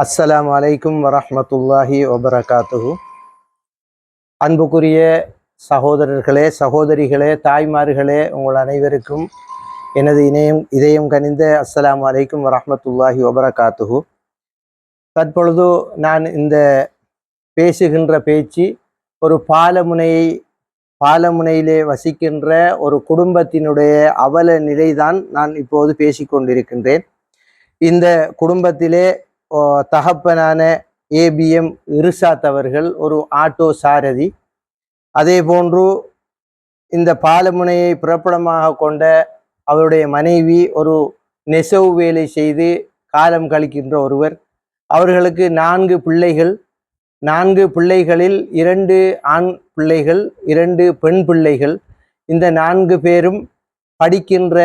அஸ்ஸலாம் அலைக்கும் வரஹ்மத்துல்லாஹி வபரகாத்துஹு. அன்புக்குரிய சகோதரர்களே சகோதரிகளே தாய்மார்களே உங்கள் அனைவருக்கும் எனது இணையம் இதயம் கனிந்த அஸ்ஸலாம் அலைக்கும் வரஹ்மத்துல்லாஹி வபரகாத்துஹு. தற்பொழுது நான் இந்த பேசுகின்ற பேச்சு ஒரு பாலமுனையை பாலமுனையிலே வசிக்கின்ற ஒரு குடும்பத்தினுடைய அவல நிலைதான் நான் இப்போது பேசிக்கொண்டிருக்கின்றேன். இந்த குடும்பத்திலே தகப்பனான ஏபிஎம் இர்சாத் அவர்கள் ஒரு ஆட்டோ சாரதி. அதே போன்று இந்த பாலமுனையை பிறப்பிடமாக கொண்ட அவருடைய மனைவி ஒரு நெசவு வேலை செய்து காலம் கழிக்கின்ற ஒருவர். அவர்களுக்கு நான்கு பிள்ளைகள். நான்கு பிள்ளைகளில் இரண்டு ஆண் பிள்ளைகள் இரண்டு பெண் பிள்ளைகள். இந்த நான்கு பேரும் படிக்கின்ற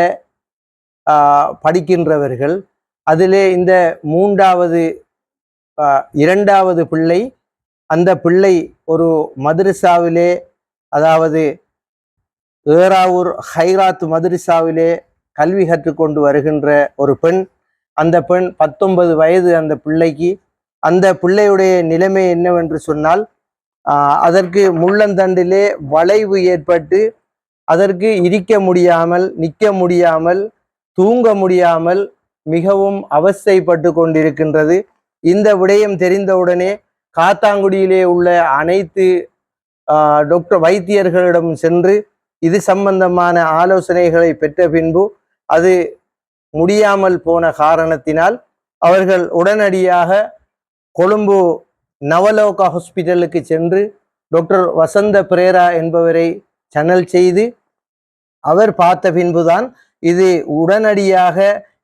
படிக்கின்றவர்கள். அதிலே இந்த மூன்றாவது இரண்டாவது பிள்ளை அந்த பிள்ளை ஒரு மதுரசாவிலே அதாவது ஏறாவூர் ஹைராத் மதுரசாவிலே கல்வி கற்றுக்கொண்டு வருகின்ற ஒரு பெண் அந்த பெண் பத்தொன்பது வயது அந்த பிள்ளைக்கு அந்த பிள்ளையுடைய நிலைமை என்னவென்று சொன்னால் அதற்கு முள்ளந்தண்டிலே வளைவு ஏற்பட்டு அதற்கு இருக்க முடியாமல் நிற்க முடியாமல் தூங்க முடியாமல் மிகவும் அவஸ்தைப்பட்டு கொண்டிருக்கின்றது. இந்த விடயம் தெரிந்தவுடனே காத்தாங்குடியிலே உள்ள அனைத்து டாக்டர் வைத்தியர்களிடம் சென்று இது சம்பந்தமான ஆலோசனைகளை பெற்ற பின்பு அது முடியாமல் போன காரணத்தினால் அவர்கள் உடனடியாக கொழும்பு நவலோகா ஹாஸ்பிட்டலுக்கு சென்று டாக்டர் வசந்த பிரேரா என்பவரை சேனல் செய்து அவர் பார்த்த பின்புதான் இது உடனடியாக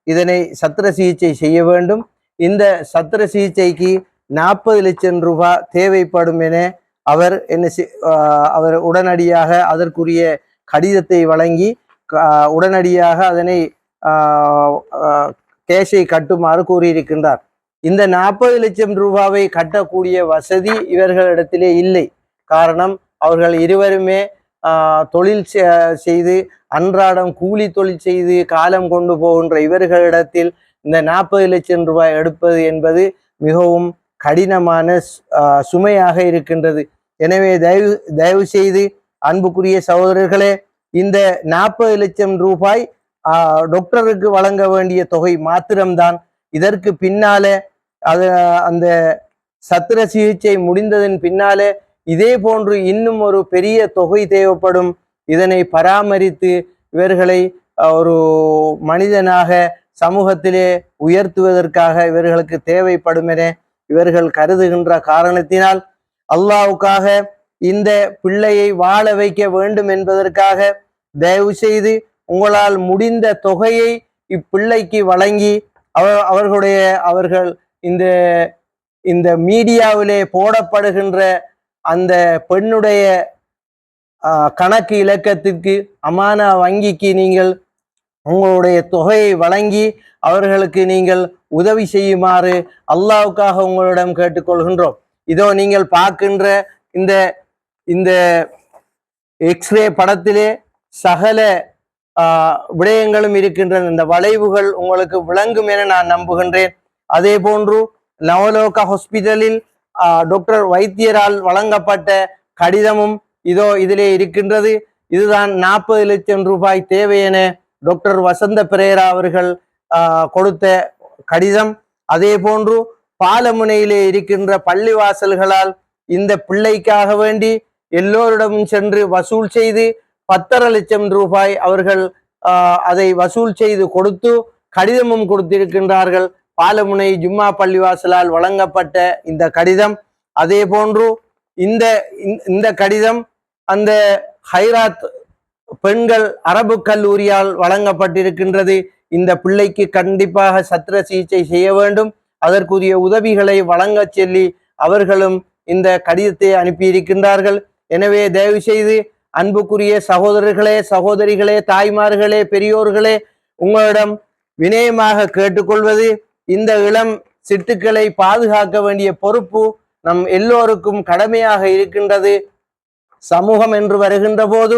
இதனை சத்திர சிகிச்சை செய்ய வேண்டும். இந்த சத்திர சிகிச்சைக்கு நாற்பது லட்சம் ரூபாய் தேவைப்படும் என அவர் என்ன செய்- அவர் உடனடியாக அதற்குரிய கடிதத்தை வழங்கி உடனடியாக அதனை கேஷை கட்டுமாறு கூறியிருக்கின்றார். இந்த நாற்பது லட்சம் ரூபாவை கட்டக்கூடிய வசதி இவர்களிடத்திலே இல்லை. காரணம் அவர்கள் இருவருமே தொழில் செ- செய்து அன்றாடம் கூலி தொழில் செய்து காலம் கொண்டு போகின்ற இவர்களிடத்தில் இந்த நாற்பது லட்சம் ரூபாய் எடுப்பது என்பது மிகவும் கடினமான சுமையாக இருக்கின்றது. எனவே தயவு தயவு செய்து அன்புக்குரிய சகோதரர்களே இந்த நாற்பது லட்சம் ரூபாய் டாக்டருக்கு வழங்க வேண்டிய தொகை மாத்திரம்தான். இதற்கு பின்னாலே அது அந்த சத்திர சிகிச்சை முடிந்ததன் பின்னாலே இதே போன்று இன்னும் ஒரு பெரிய தொகை தேவைப்படும். இதனை பராமரித்து இவர்களை ஒரு மனிதனாக சமூகத்திலே உயர்த்துவதற்காக இவர்களுக்கு தேவைப்படும் என இவர்கள் கருதுகின்ற காரணத்தினால் அல்லாவுக்காக இந்த பிள்ளையை வாழ வைக்க வேண்டும் என்பதற்காக தயவு செய்து உங்களால் முடிந்த தொகையை இப்பிள்ளைக்கு வழங்கி அவ அவர்களுடைய அவர்கள் இந்த இந்த மீடியாவிலே போடப்படுகின்ற அந்த பெண்ணுடைய கணக்கு இலக்கத்திற்கு அமானா வங்கிக்கு நீங்கள் உங்களுடைய தொகையை வழங்கி அவர்களுக்கு நீங்கள் உதவி செய்யுமாறு அல்லாவுக்காக உங்களிடம் கேட்டுக்கொள்கின்றோம். இதோ நீங்கள் பார்க்கின்ற இந்த இந்த எக்ஸ்ரே படத்திலே சகல விடயங்களும் இருக்கின்றன. இந்த வளைவுகள் உங்களுக்கு விளங்கும் என நான் நம்புகின்றேன். அதே போன்று நவலோகா ஹாஸ்பிட்டலில் டாக்டர் வைத்தியரால் வழங்கப்பட்ட கடிதமும் இதோ இதிலே இருக்கின்றது. இதுதான் நாற்பது லட்சம் ரூபாய் தேவை என டாக்டர் வசந்த பிரேரா அவர்கள் கொடுத்த கடிதம். அதே போன்று பாலமுனையிலே இருக்கின்ற பள்ளிவாசல்களால் இந்த பிள்ளைக்காக வேண்டி எல்லோரிடமும் சென்று வசூல் செய்து பத்தரை லட்சம் ரூபாய் அவர்கள் அதை வசூல் செய்து கொடுத்து கடிதமும் கொடுத்திருக்கின்றார்கள். பாலமுனை ஜும்மா பள்ளிவாசலால் வழங்கப்பட்ட இந்த கடிதம். அதே போன்று இந்த இந்த- இந்த கடிதம் அந்த ஹைராத் பெண்கள் அரபு கல்லூரியால் வழங்கப்பட்டிருக்கின்றது. இந்த பிள்ளைக்கு கண்டிப்பாக சத்திர சிகிச்சை செய்ய வேண்டும். அதற்குரிய உதவிகளை வழங்கச் சொல்லி அவர்களும் இந்த கடிதத்தை அனுப்பியிருக்கின்றார்கள். எனவே தயவு செய்து அன்புக்குரிய சகோதரர்களே சகோதரிகளே தாய்மார்களே பெரியோர்களே உங்களிடம் வினயமாக கேட்டுக்கொள்வது இந்த இளம் சிட்டுக்களை பாதுகாக்க வேண்டிய பொறுப்பு நம் எல்லோருக்கும் கடமையாக இருக்கின்றது. சமூகம் என்று வருகின்ற போது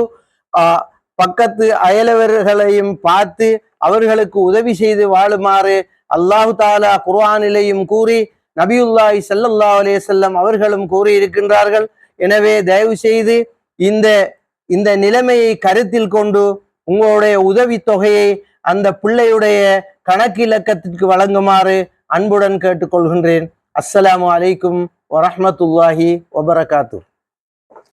பக்கத்து அயலவர்களையும் பார்த்து அவர்களுக்கு உதவி செய்து வாழுமாறு அல்லாஹு தாலா குர்ஆனிலேயும் கூறி நபியுல்லாஹி சல்லல்லா அலே செல்லம் அவர்களும் கூறியிருக்கின்றார்கள். எனவே தயவு செய்து இந்த இந்த நிலைமையை கருத்தில் கொண்டு உங்களுடைய உதவி தொகையை அந்த பிள்ளையுடைய கணக்கிலக்கத்திற்கு வழங்குமாறு அன்புடன் கேட்டுக்கொள்கின்றேன். அஸ்ஸலாமு அலைக்கும் வரஹமத்துல்லாஹி வபரகாத்து